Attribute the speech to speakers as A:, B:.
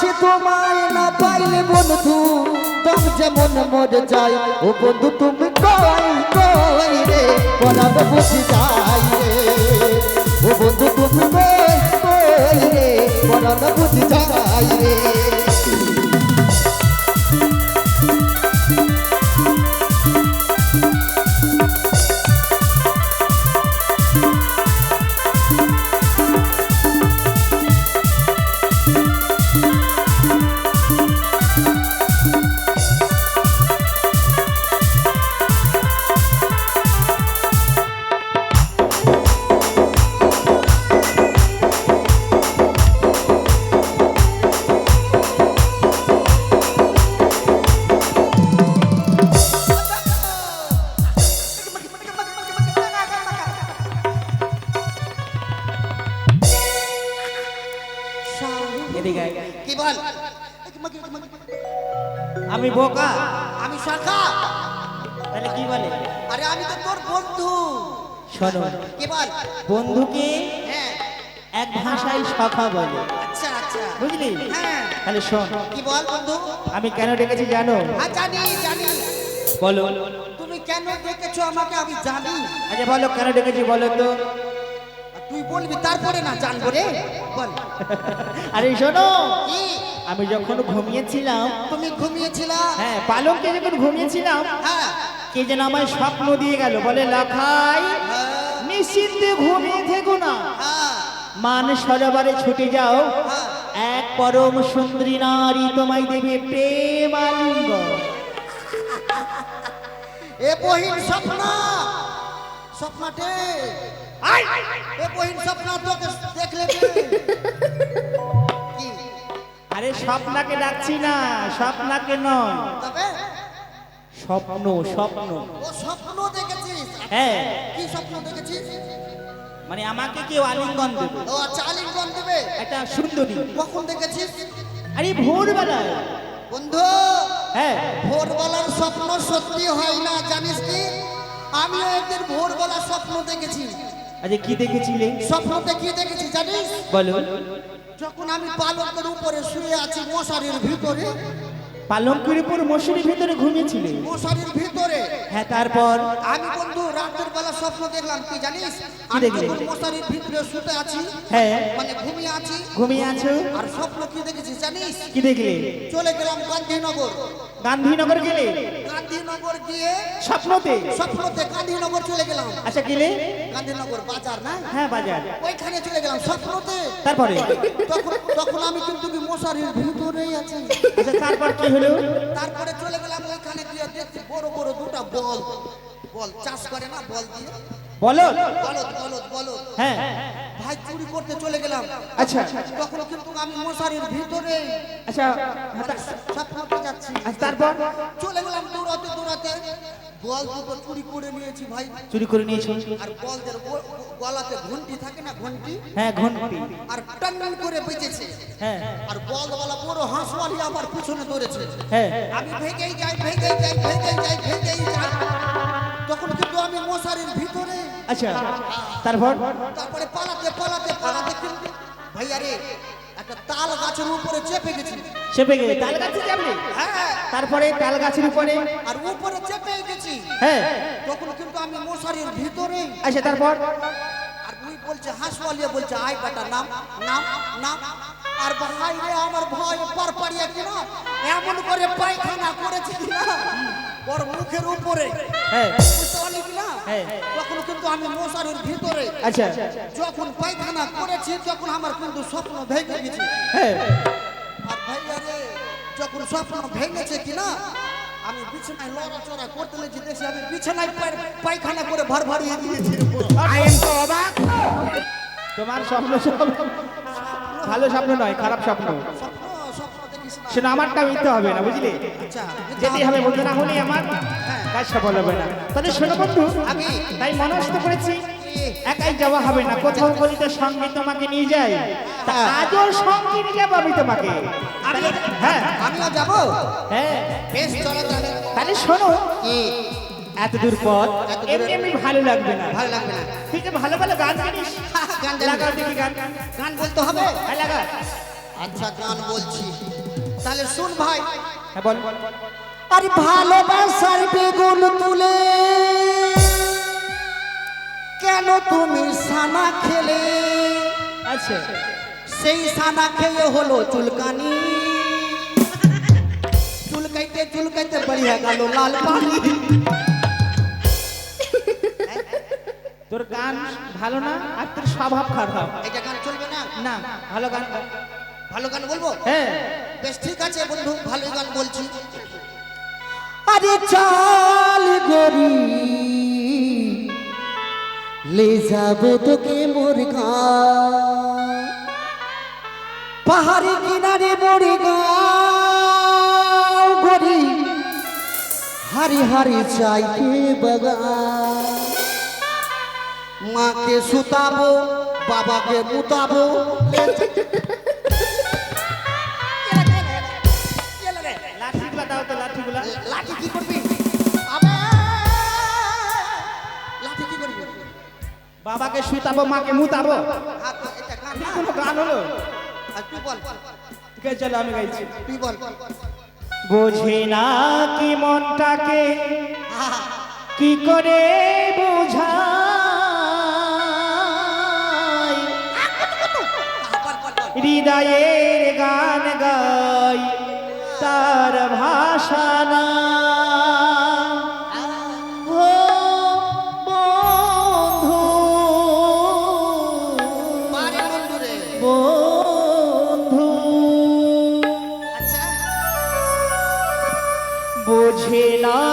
A: সে তোমায় না পাইলে বন্ধু, দম যেমন মরে যায়, ও বন্ধু তুমি কই কই রে? পরাণ বুঝি যাই রে। ও বন্ধু তুমি কই কই রে? পরাণ বুঝি যাই রে।
B: বোকা?
A: আমি শাখা
B: তাহলে কি বলে?
A: আরে আমি তো তোর বন্ধু।
B: শোনো
A: কি বল?
B: বন্ধুকে
A: হ্যাঁ।
B: এক ভাষায় সখা বলে।
A: আচ্ছা আচ্ছা।
B: বুঝলি?
A: হ্যাঁ।
B: তাহলে শোন।
A: কি বল বন্ধু?
B: আমি কেন ডেকেছি জানো?
A: হ্যাঁ জানি জানি।
B: বলো।
A: তুমি কেন ডেকেছো আমাকে আমি জানি।
B: আচ্ছা বলো কেন ডেকেছি বলো তো।
A: তুই বলবি তারপরে না জানব রে। বল।
B: আরে শোনো।
A: কি?
B: আমি যখন ঘুমিয়েছিলাম
A: তুমি ঘুমিয়েছিলা?
B: হ্যাঁ পালকে যখন ঘুমিয়েছিলাম
A: হ্যাঁ।
B: কে যেন আমায় স্বপ্ন দিয়ে গেল বলে লাখাই
A: হ্যাঁ,
B: নিশ্চিন্তে ঘুমিয়ে থেকো না।
A: হ্যাঁ।
B: মান সরোবরে ছুটে যাও। এক পরম সুন্দরী নারী তোমায় দেবে প্রেম আলিঙ্গ
A: এ বহিন স্বপ্না। স্বপ্নাটে
B: স্বপ্নাকে ডাকছি না স্বপ্নাকে নয়।
A: তবে?
B: স্বপ্ন স্বপ্ন।
A: ও স্বপ্ন দেখেছিস?
B: হ্যাঁ।
A: কি স্বপ্ন দেখেছিস?
B: মানে আমাকে কেউ আলিঙ্গন দেবে।
A: ও আচ্ছা আলিঙ্গন দেবে?
B: একটা সুন্দরী।
A: কখন দেখেছিস?
B: আরে ভোরবেলায়।
A: বন্ধু
B: হ্যাঁ।
A: ভোরবেলার স্বপ্ন সত্যি হয় না জানিস কি? আমিও একদিন ভোরবেলা স্বপ্ন দেখেছি।
B: আচ্ছা কি দেখেছিলে?
A: স্বপ্নতে কি দেখেছি জানিস?
B: বলো।
A: যখন আমি পালকের উপরে শুয়ে আছি মশারির ভিতরে
B: পালঙ্কের উপর মশুরির ভিতরে ঘুমিয়েছিলে?
A: মশারির ভিতরে।
B: হ্যাঁ তারপর?
A: আমি বন্ধু রাতের বেলা স্বপ্ন দেখলাম কি জানিস? আমি
B: দেখলে?
A: যখন মশারির ভিতরে শুতে আছি
B: হ্যাঁ।
A: মানে ঘুমিয়ে আছি
B: ঘুমিয়ে আছো?
A: আর স্বপ্ন কি দেখেছি জানিস?
B: কি দেখলে?
A: চলে গেলাম গান্ধীনগর।
B: গান্ধীনগর গেলে?
A: গান্ধীনগর গিয়ে
B: স্বপ্নতে?
A: স্বপ্নতে গান্ধীনগর চলে গেলাম।
B: আচ্ছা গেলে?
A: গান্ধীনগর বাজার না?
B: হ্যাঁ বাজার।
A: ওইখানে চলে গেলাম স্বপ্নতে।
B: তারপরে?
A: তখন তখন আমি কিন্তু কি মশারির ভিতরেই আছি।
B: আচ্ছা তারপর কি হলো?
A: তারপরে চলে গেলাম ওইখানে গিয়ে দেখছি বড় বড় দুটা বল। বল চাষ করে না বল দিয়ে?
B: বলো
A: বলদ বলদ বলদ
B: হ্যাঁ।
A: ভাই চুরি করতে চলে গেলাম।
B: আচ্ছা।
A: তখন কিন্তু আমি মশারির ভিতরে
B: আচ্ছা
A: স্বপ্নতে যাচ্ছি।
B: আচ্ছা, তারপর?
A: চলে গেলাম দৌড়াতে। বল দুটো চুরি করে নিয়েছি ভাই।
B: চুরি করে নিয়েছো?
A: আর বলদের গ- গলাতে ঘন্টি থাকে না ঘন্টি?
B: হ্যাঁ ঘন্টি।
A: আর টান করে বেঁচেছে।
B: হ্যাঁ।
A: আর বলওয়ালা বড় হাঁসওয়ালি আমার পিছনে ধরেছে।
B: হ্যাঁ।
A: আমি ভেগেই যাই ভেগেই যাই ভেগেই যাই ভেগেই যাই। তখন কিন্তু আমি মশারির ভিতরে
B: আচ্ছা তারপর?
A: তারপরে পালাতে পালাতে পালাতে কিন্তু ভাইয়া রে একটা তাল গাছের উপরে চেপে গেছি।
B: চেপে গেলে? তাল গাছে
A: হ্যাঁ।
B: তারপরে তাল গাছের উপরে?
A: আর উপরে চেপে গেছি।
B: হ্যাঁ।
A: তখন কিন্তু আমি মশারির ভিতরে।
B: আচ্ছা তারপর?
A: আর ওই বলছে হাঁসওয়ালিয়া বলছে আয় বেটা নাম নাম নাম। আর ভাই রে আমার ভয় পার পাড়িয়া কিনা এমন করে পায়খানা করেছে কিনা ওর মুখের উপরে।
B: হ্যাঁ।
A: বুঝতে পারলি
B: হ্যাঁ।
A: তখন কিন্তু আমি মশারির ভিতরে
B: আচ্ছা।
A: যখন পায়খানা করেছি তখন আমার কিন্তু স্বপ্ন ভেঙে গেছে।
B: হ্যাঁ।
A: আর ভাইয়া রে যখন স্বপ্ন ভেঙেছে কিনা আমি বিছানায় লড়াচড়া করতে লেগেছি দেখছি আমি বিছানায় পায়- পায়খানা করে ভার ভারিয়ে দিয়েছি।
B: আই এম তো অবাক। তোমার স্বপ্ন ভালো স্বপ্ন নয় খারাপ স্বপ্ন।
A: স্বপ্ন স্বপ্ন না।
B: সেটা আমারটা মিথ্যে হবে না বুঝলি?
A: আচ্ছা
B: যেতে হবে বন্ধু না হলে আমার। সফল হবে না। তাহলে শোনো বন্ধু
A: আমি
B: তাই মনস্থ করেছি একাই যাওয়া হবে না। কোথাও বলিতে সঙ্গে তোমাকে নিয়ে যাই তা আজও সঙ্গে নিয়ে যাব আমি তোমাকে। তাহলে- হ্যাঁ।
A: আমিও যাব?
B: হ্যাঁ।
A: বেশ চলো তাহলে।
B: তাহলে শোনো এত দূর পথ এমনি এমনি ভালো লাগবে না।
A: ভালো লাগবে না।
B: ঠিক আছে ভালো ভালো গান জানিস
A: গান জানি।
B: লাগাও দেখি গান।
A: গান বলতে হবে?
B: হ্যাঁ লাগা
C: আচ্ছা গান বলছি। তাহলে শুন ভাই।
B: হ্যাঁ বল বল বল।
A: আর ভালোবাসার বেগুন তুলে। কেন তুমি সানা খেলে? সেই সানা খেয়ে হলো চুলকানি। চুলকাইতে চুলকাইতে বড়িয়া গেল লাল পানি।
B: তোর গান ভালো না? আর তোর স্বভাব খারাপ।
C: এটা গান চলবে না?
B: না ভালো গান।
C: ভালো গান বলব?
B: হ্যাঁ।
C: বেশ ঠিক আছে বন্ধু ভালো গান বলছি।
A: আরে চাল গরি। ले যাব তোকে মোর পাহাড়ি কিনারে মোর গরি হারি হারি চাইতে বাগান। মাকে সুতাবো বাবাকে মুতাবো।
C: কি করবি? লাঠি কি করবি?
B: বাবাকে শুতাবো মাকে মুতাবো।
C: গান না
B: কোনো। গান হলো?
C: আর তুই বল।
B: ঠিক আছে চলো আমি গাইছি।
C: তুই বল।
B: বোঝে না কি মনটাকে? কি করে
C: বল।
B: হৃদয়ের গান গাই। তার ভাষা না। বোঝে না